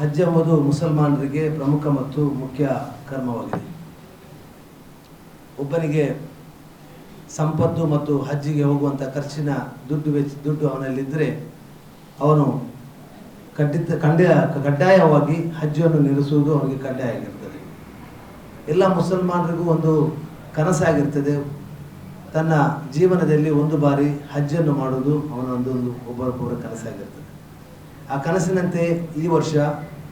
ಹಜ್ ಎಂಬುದು ಮುಸಲ್ಮಾನರಿಗೆ ಪ್ರಮುಖ ಮತ್ತು ಮುಖ್ಯ ಕರ್ಮವಾಗಿದೆ. ಒಬ್ಬನಿಗೆ ಸಂಪತ್ತು ಮತ್ತು ಹಜ್ಜಿಗೆ ಹೋಗುವಂಥ ಖರ್ಚಿನ ದುಡ್ಡು ವೆಚ್ಚ, ದುಡ್ಡು ಅವನಲ್ಲಿದ್ದರೆ ಅವನು ಖಂಡಿತ ಖಂಡ ಕಡ್ಡಾಯವಾಗಿ ಹಜ್ಜನ್ನು ನಿಲ್ಲಿಸುವುದು ಅವನಿಗೆ ಕಡ್ಡಾಯ ಆಗಿರ್ತದೆ ಎಲ್ಲ ಮುಸಲ್ಮಾನರಿಗೂ ಒಂದು ಕನಸಾಗಿರ್ತದೆ. ತನ್ನ ಜೀವನದಲ್ಲಿ ಒಂದು ಬಾರಿ ಹಜ್ಜನ್ನು ಮಾಡುವುದು ಅವನ ಒಂದು ಒಬ್ಬರೊಬ್ಬರ ಕನಸಾಗಿರ್ತದೆ. ಆ ಕನಸಿನಂತೆ ಈ ವರ್ಷ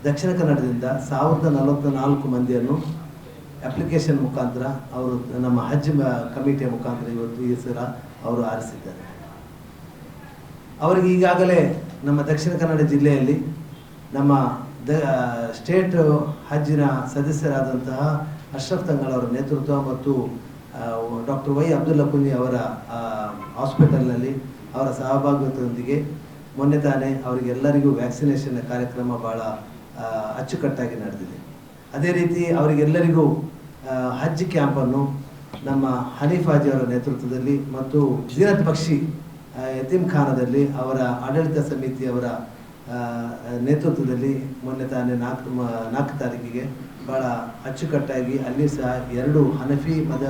ದಕ್ಷಿಣ ಕನ್ನಡದಿಂದ ಸಾವಿರದ ನಲವತ್ತ ನಾಲ್ಕು ಮಂದಿಯನ್ನು ಅಪ್ಲಿಕೇಶನ್ ಮುಖಾಂತರ ಅವರು ನಮ್ಮ ಹಜ್ ಕಮಿಟಿಯ ಮುಖಾಂತರ ಇವತ್ತು ಈ ಸಲ ಅವರು ಆರಿಸಿದ್ದಾರೆ. ಅವರಿಗೆ ಈಗಾಗಲೇ ನಮ್ಮ ದಕ್ಷಿಣ ಕನ್ನಡ ಜಿಲ್ಲೆಯಲ್ಲಿ ನಮ್ಮ ದ ಸ್ಟೇಟ್ ಹಜ್ಜಿನ ಸದಸ್ಯರಾದಂತಹ ಅಶ್ರಫ್ ತಂಗಲ್ ಅವರ ನೇತೃತ್ವ ಮತ್ತು ಡಾಕ್ಟರ್ ವೈ ಅಬ್ದುಲ್ಲಾ ಕುನಿ ಅವರ ಹಾಸ್ಪಿಟಲ್ನಲ್ಲಿ ಅವರ ಸಹಭಾಗಿತ್ವದೊಂದಿಗೆ ಮೊನ್ನೆ ತಾನೇ ಅವರಿಗೆಲ್ಲರಿಗೂ ವ್ಯಾಕ್ಸಿನೇಷನ್ ಕಾರ್ಯಕ್ರಮ ಭಾಳ ಅಚ್ಚುಕಟ್ಟಾಗಿ ನಡೆದಿದೆ. ಅದೇ ರೀತಿ ಅವರಿಗೆಲ್ಲರಿಗೂ ಹಜ್ ಕ್ಯಾಂಪನ್ನು ನಮ್ಮ ಹನೀಫಾಜಿ ಅವರ ನೇತೃತ್ವದಲ್ಲಿ ಮತ್ತು ಜೀನತ್ ಬಕ್ಷಿ ಆ, ಯತೀಮ್ ಖಾನದಲ್ಲಿ ಅವರ ಆಡಳಿತ ಸಮಿತಿಯವರ ನೇತೃತ್ವದಲ್ಲಿ ಮೊನ್ನೆ ತಾನೇ ನಾಲ್ಕು ನಾಲ್ಕು ತಾರೀಕಿಗೆ ಭಾಳ ಅಚ್ಚುಕಟ್ಟಾಗಿ ಅಲ್ಲಿ ಸಹ ಎರಡು ಹನಫಿ ಮದ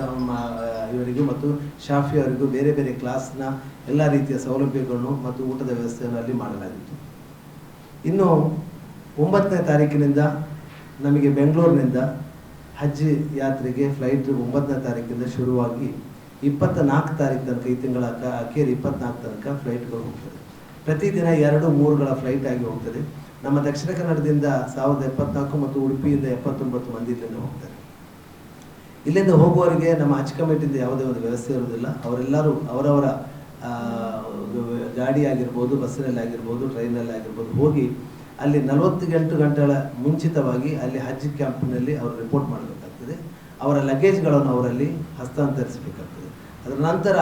ಇವರಿಗೂ ಮತ್ತು ಶಾಫಿ ಅವರಿಗೂ ಬೇರೆ ಬೇರೆ ಕ್ಲಾಸ್ನ ಎಲ್ಲ ರೀತಿಯ ಸೌಲಭ್ಯಗಳನ್ನು ಮತ್ತು ಊಟದ ವ್ಯವಸ್ಥೆಯನ್ನು ಅಲ್ಲಿ ಮಾಡಲಾಗಿತ್ತು. ಇನ್ನು ಒಂಬತ್ತನೇ ತಾರೀಕಿನಿಂದ ನಮಗೆ ಬೆಂಗಳೂರಿನಿಂದ ಹಜ್ ಯಾತ್ರೆಗೆ ಫ್ಲೈಟ್ ಒಂಬತ್ತನೇ ತಾರೀಕಿಂದ ಶುರುವಾಗಿ ಇಪ್ಪತ್ತ ನಾಲ್ಕು ತಾರೀಕು ತನಕ, ಈ ತಿಂಗಳ ಅಕೇರಿ ಇಪ್ಪತ್ನಾಲ್ಕು ತನಕ ಫ್ಲೈಟ್ಗಳು ಹೋಗ್ತದೆ. ಪ್ರತಿದಿನ ಎರಡು, ಮೂರುಗಳ ಫ್ಲೈಟ್ ಆಗಿ ಹೋಗ್ತದೆ. ನಮ್ಮ ದಕ್ಷಿಣ ಕನ್ನಡದಿಂದ ಸಾವಿರದ ಎಪ್ಪತ್ನಾಲ್ಕು ಮತ್ತು ಉಡುಪಿಯಿಂದ ಎಪ್ಪತ್ತೊಂಬತ್ತು ಮಂದಿ ಇಲ್ಲಿಂದ ಹೋಗ್ತಾರೆ. ಇಲ್ಲಿಂದ ಹೋಗುವವರಿಗೆ ನಮ್ಮ ಹಜ್ ಕಮಿಟಿಯಿಂದ ಯಾವುದೇ ಒಂದು ವ್ಯವಸ್ಥೆ ಇರುವುದಿಲ್ಲ. ಅವರೆಲ್ಲರೂ ಅವರವರ ಗಾಡಿ ಆಗಿರ್ಬೋದು ಬಸ್ಸಿನಲ್ಲಿ ಆಗಿರ್ಬೋದು ಟ್ರೈನಲ್ಲಿ ಆಗಿರ್ಬೋದು ಹೋಗಿ ಅಲ್ಲಿ ನಲವತ್ತು ಗಂಟು ಗಂಟೆಗಳ ಮುಂಚಿತವಾಗಿ ಅಲ್ಲಿ ಹಜ್ ಕ್ಯಾಂಪ್ನಲ್ಲಿ ಅವರು ರಿಪೋರ್ಟ್ ಮಾಡಬೇಕಾಗ್ತದೆ. ಅವರ ಲಗೇಜ್ಗಳನ್ನು ಅವರಲ್ಲಿ ಹಸ್ತಾಂತರಿಸಬೇಕಾಗ್ತದೆ. ಅದರ ನಂತರ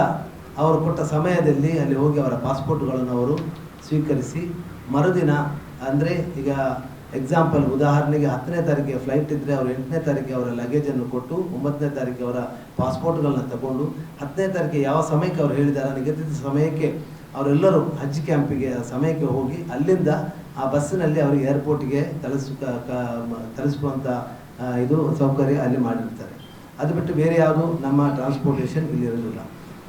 ಅವರು ಕೊಟ್ಟ ಸಮಯದಲ್ಲಿ ಅಲ್ಲಿ ಹೋಗಿ ಅವರ ಪಾಸ್ಪೋರ್ಟ್ಗಳನ್ನು ಅವರು ಸ್ವೀಕರಿಸಿ, ಮರುದಿನ ಅಂದರೆ ಈಗ ಎಕ್ಸಾಂಪಲ್ ಉದಾಹರಣೆಗೆ ಹತ್ತನೇ ತಾರೀಕಿಗೆ ಫ್ಲೈಟ್ ಇದ್ದರೆ ಅವರು ಎಂಟನೇ ತಾರೀಕಿಗೆ ಅವರ ಲಗೇಜನ್ನು ಕೊಟ್ಟು, ಒಂಬತ್ತನೇ ತಾರೀಕಿಗೆ ಅವರ ಪಾಸ್ಪೋರ್ಟ್ಗಳನ್ನ ತಗೊಂಡು, ಹತ್ತನೇ ತಾರೀಕಿಗೆ ಯಾವ ಸಮಯಕ್ಕೆ ಅವರು ಹೇಳಿದ್ದಾರೆ ನಿಗದಿತ ಸಮಯಕ್ಕೆ ಅವರೆಲ್ಲರೂ ಹಜ್ ಕ್ಯಾಂಪಿಗೆ ಸಮಯಕ್ಕೆ ಹೋಗಿ ಅಲ್ಲಿಂದ ಆ ಬಸ್ಸಿನಲ್ಲಿ ಅವರು ಏರ್ಪೋರ್ಟಿಗೆ ತಲುಪಿಸ ತಲುಪಿಸುವಂಥ ಇದು ಸೌಕರ್ಯ ಅಲ್ಲಿ ಮಾಡಿರ್ತಾರೆ. ಅದು ಬಿಟ್ಟು ಬೇರೆ ಯಾವುದು ನಮ್ಮ ಟ್ರಾನ್ಸ್ಪೋರ್ಟೇಷನ್ ಇಲ್ಲಿ ಇರೋದಿಲ್ಲ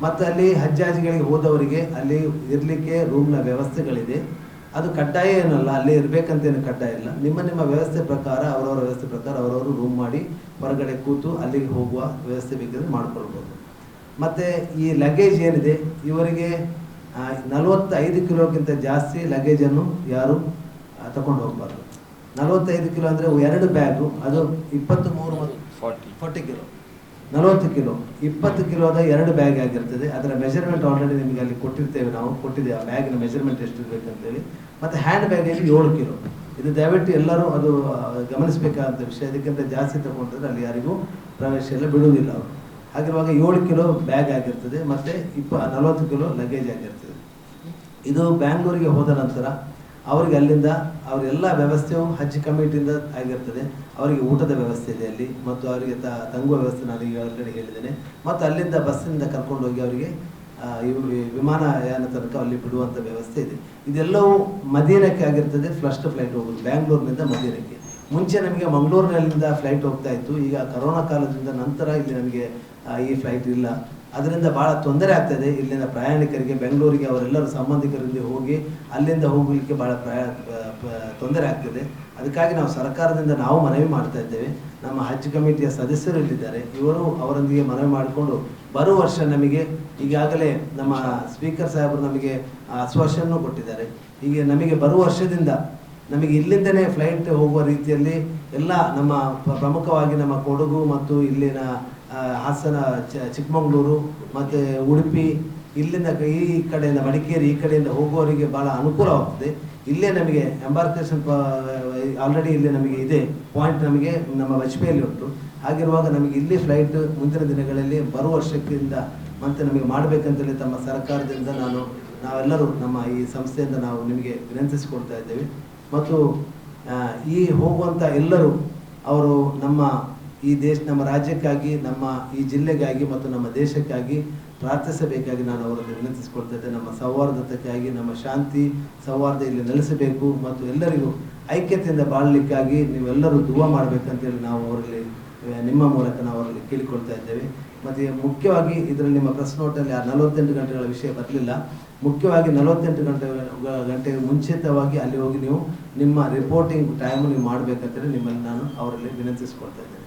ಮತ್ತು ಅಲ್ಲಿ ಹಜ್ಜಾಜಿಗಳಿಗೆ ಹೋದವರಿಗೆ ಅಲ್ಲಿ ಇರಲಿಕ್ಕೆ ರೂಮ್ನ ವ್ಯವಸ್ಥೆಗಳಿದೆ. ಅದು ಕಡ್ಡಾಯ ಏನಲ್ಲ, ಅಲ್ಲಿ ಇರಬೇಕಂತೇನು ಕಡ್ಡಾಯ ಇಲ್ಲ. ನಿಮ್ಮ ನಿಮ್ಮ ವ್ಯವಸ್ಥೆ ಪ್ರಕಾರ, ಅವರವರ ವ್ಯವಸ್ಥೆ ಪ್ರಕಾರ ಅವರವರು ರೂಮ್ ಮಾಡಿ ಹೊರಗಡೆ ಕೂತು ಅಲ್ಲಿಗೆ ಹೋಗುವ ವ್ಯವಸ್ಥೆ ಬೇಕಿದ್ರೆ ಮಾಡಿಕೊಳ್ಬೋದು. ಮತ್ತು ಈ ಲಗೇಜ್ ಏನಿದೆ, ಇವರಿಗೆ ನಲವತ್ತೈದು ಕಿಲೋಗಿಂತ ಜಾಸ್ತಿ ಲಗೇಜನ್ನು ಯಾರು ತಗೊಂಡು ಹೋಗಬಾರ್ದು. ನಲವತ್ತೈದು ಕಿಲೋ ಅಂದರೆ ಎರಡು ಬ್ಯಾಗು ಅದು ಇಪ್ಪತ್ತು ಮೂರು ಫಾರ್ಟಿ. Forty kilo. ನಲವತ್ತು ಕಿಲೋ. ಇಪ್ಪತ್ತು ಕಿಲೋದ ಎರಡು ಬ್ಯಾಗ್ ಆಗಿರ್ತದೆ. ಅದರ ಮೆಜರ್ಮೆಂಟ್ ಆಲ್ರೆಡಿ ನಿಮಗೆ ಅಲ್ಲಿ ಕೊಟ್ಟಿರ್ತೇವೆ ನಾವು. ಕೊಟ್ಟಿದ್ದೇವೆ ಆ ಬ್ಯಾಗಿನ ಮೆಜರ್ಮೆಂಟ್ ಎಷ್ಟು ಇರಬೇಕಂತೇಳಿ ಮತ್ತು ಹ್ಯಾಂಡ್ ಬ್ಯಾಗಲ್ಲಿ ಏಳು ಕಿಲೋ. ಇದು ದಯವಿಟ್ಟು ಎಲ್ಲರೂ ಅದು ಗಮನಿಸಬೇಕಾದಂಥ ಗಮನಿಸಬೇಕಾದ ವಿಷಯ. ಅದಕ್ಕಿಂತ ಜಾಸ್ತಿ ತಗೊಂಡ್ರೆ ಅಲ್ಲಿ ಯಾರಿಗೂ ಪ್ರವೇಶ ಎಲ್ಲ ಬಿಡುವುದಿಲ್ಲ ಅವರು. ಹಾಗಿರುವಾಗ ಏಳು ಕಿಲೋ ಬ್ಯಾಗ್ ಆಗಿರ್ತದೆ ಮತ್ತು ಇಪ್ಪ ನಲವತ್ತು ಕಿಲೋ ಲಗೇಜ್ ಆಗಿರ್ತದೆ. ಇದು ಬ್ಯಾಂಗ್ಳೂರಿಗೆ ಹೋದ ನಂತರ ಅವರಿಗೆ ಅಲ್ಲಿಂದ ಅವರೆಲ್ಲ ವ್ಯವಸ್ಥೆಯು ಹಜ್ ಕಮಿಟಿಯಿಂದ ಆಗಿರ್ತದೆ. ಅವರಿಗೆ ಊಟದ ವ್ಯವಸ್ಥೆ ಇದೆ ಅಲ್ಲಿ ಮತ್ತು ಅವರಿಗೆ ತ, ತಂಗುವ ವ್ಯವಸ್ಥೆ ನಾನು ಈಗ ಹೇಳಿದ್ದೇನೆ. ಮತ್ತು ಅಲ್ಲಿಂದ ಬಸ್ಸಿಂದ ಕರ್ಕೊಂಡು ಹೋಗಿ ಅವರಿಗೆ ವಿಮಾನಯಾನ ತನಕ ಅಲ್ಲಿ ಬಿಡುವಂಥ ವ್ಯವಸ್ಥೆ ಇದೆ. ಇದೆಲ್ಲವೂ ಮದೀನಕ್ಕೆ ಆಗಿರ್ತದೆ ಫ್ಲಸ್ಟ್ ಫ್ಲೈಟ್ ಹೋಗೋದು, ಬ್ಯಾಂಗ್ಳೂರಿನಿಂದ ಮದೀನಕ್ಕೆ ಮುಂಚೆ ನಮಗೆ ಮಂಗಳೂರಿನಲ್ಲಿಂದ ಫ್ಲೈಟ್ ಹೋಗ್ತಾ ಇತ್ತು. ಈಗ ಕರೋನಾ ಕಾಲದಿಂದ ನಂತರ ಇಲ್ಲಿ ನಮಗೆ ಈ ಫ್ಲೈಟ್ ಇಲ್ಲ. ಅದರಿಂದ ಭಾಳ ತೊಂದರೆ ಆಗ್ತದೆ. ಇಲ್ಲಿನ ಪ್ರಯಾಣಿಕರಿಗೆ, ಬೆಂಗಳೂರಿಗೆ ಅವರೆಲ್ಲರೂ ಸಂಬಂಧಿಕರಲ್ಲಿ ಹೋಗಿ ಅಲ್ಲಿಂದ ಹೋಗಲಿಕ್ಕೆ ಭಾಳ ಪ್ರಯಾ ತೊಂದರೆ ಆಗ್ತದೆ. ಅದಕ್ಕಾಗಿ ನಾವು ಸರ್ಕಾರದಿಂದ ನಾವು ಮನವಿ ಮಾಡ್ತಾ ಇದ್ದೇವೆ. ನಮ್ಮ ಹಜ್ ಕಮಿಟಿಯ ಸದಸ್ಯರು ಇಲ್ಲಿದ್ದಾರೆ. ಇವರು ಅವರೊಂದಿಗೆ ಮನವಿ ಮಾಡಿಕೊಂಡು ಬರುವ ವರ್ಷ ನಮಗೆ ಈಗಾಗಲೇ ನಮ್ಮ ಸ್ಪೀಕರ್ ಸಾಹೇಬರು ನಮಗೆ ಆಶ್ವಾಸವನ್ನು ಕೊಟ್ಟಿದ್ದಾರೆ. ಹೀಗೆ ನಮಗೆ ಬರುವ ವರ್ಷದಿಂದ ನಮಗೆ ಇಲ್ಲಿಂದನೇ ಫ್ಲೈಟ್ ಹೋಗುವ ರೀತಿಯಲ್ಲಿ ಎಲ್ಲ ನಮ್ಮ ಪ್ರಮುಖವಾಗಿ ನಮ್ಮ ಕೊಡಗು ಮತ್ತು ಇಲ್ಲಿನ ಹಾಸನ ಚಿಕ್ಕಮಗಳೂರು ಮತ್ತು ಉಡುಪಿ ಇಲ್ಲಿಂದ ಈ ಕಡೆಯಿಂದ ಮಡಿಕೇರಿ ಈ ಕಡೆಯಿಂದ ಹೋಗುವವರಿಗೆ ಭಾಳ ಅನುಕೂಲವಾಗ್ತದೆ. ಇಲ್ಲೇ ನಮಗೆ ಎಂಬಾರ್ಕೇಶನ್ ಆಲ್ರೆಡಿ ಇಲ್ಲಿ ನಮಗೆ ಇದೆ. ಪಾಯಿಂಟ್ ನಮಗೆ ನಮ್ಮ ವಜ್ಪೆಯಲ್ಲಿ ಉಂಟು. ಹಾಗಿರುವಾಗ ನಮಗೆ ಇಲ್ಲಿ ಫ್ಲೈಟ್ ಮುಂದಿನ ದಿನಗಳಲ್ಲಿ ಬರುವ ವರ್ಷಕ್ಕಿಂತ ಮತ್ತೆ ನಮಗೆ ಮಾಡಬೇಕಂತೇಳಿ ತಮ್ಮ ಸರ್ಕಾರದಿಂದ ನಾನು ನಾವೆಲ್ಲರೂ ನಮ್ಮ ಈ ಸಂಸ್ಥೆಯಿಂದ ನಾವು ನಿಮಗೆ ವಿನಂತಿಸಿಕೊಳ್ತಾ ಇದ್ದೇವೆ. ಮತ್ತು ಈ ಹೋಗುವಂಥ ಎಲ್ಲರೂ ಅವರು ನಮ್ಮ ಈ ದೇಶ, ನಮ್ಮ ರಾಜ್ಯಕ್ಕಾಗಿ, ನಮ್ಮ ಈ ಜಿಲ್ಲೆಗಾಗಿ ಮತ್ತು ನಮ್ಮ ದೇಶಕ್ಕಾಗಿ ಪ್ರಾರ್ಥಿಸಬೇಕಾಗಿ ನಾನು ಅವರನ್ನು ವಿನಂತಿಸಿಕೊಳ್ತಾ ಇದ್ದೆ ನಮ್ಮ ಸೌಹಾರ್ದತೆಗಾಗಿ, ನಮ್ಮ ಶಾಂತಿ ಸೌಹಾರ್ದ ಇಲ್ಲಿ ನೆಲೆಸಬೇಕು ಮತ್ತು ಎಲ್ಲರಿಗೂ ಐಕ್ಯತೆಯಿಂದ ಬಾಳಲಿಕ್ಕಾಗಿ ನೀವೆಲ್ಲರೂ ದುವಾ ಮಾಡಬೇಕಂತೇಳಿ ನಾವು ಅವರಲ್ಲಿ ನಿಮ್ಮ ಮೂಲಕ ನಾವು ಅವರಲ್ಲಿ ಕೇಳಿಕೊಳ್ತಾ ಇದ್ದೇವೆ. ಮತ್ತು ಮುಖ್ಯವಾಗಿ ಇದರಲ್ಲಿ ನಿಮ್ಮ ಪ್ರೆಸ್ ನೋಟಲ್ಲಿ ಆ ನಲವತ್ತೆಂಟು ಗಂಟೆಗಳ ವಿಷಯ ಬರಲಿಲ್ಲ. ಮುಖ್ಯವಾಗಿ ನಲವತ್ತೆಂಟು ಗಂಟೆ ಗಂಟೆಗೆ ಮುಂಚಿತವಾಗಿ ಅಲ್ಲಿ ಹೋಗಿ ನೀವು ನಿಮ್ಮ ರಿಪೋರ್ಟಿಂಗ್ ಟೈಮ್ ನೀವು ಮಾಡಬೇಕಂತೇಳಿ ನಿಮ್ಮಲ್ಲಿ ನಾನು ಅವರಲ್ಲಿ ವಿನಂತಿಸ್ಕೊಳ್ತಾ ಇದ್ದೇನೆ.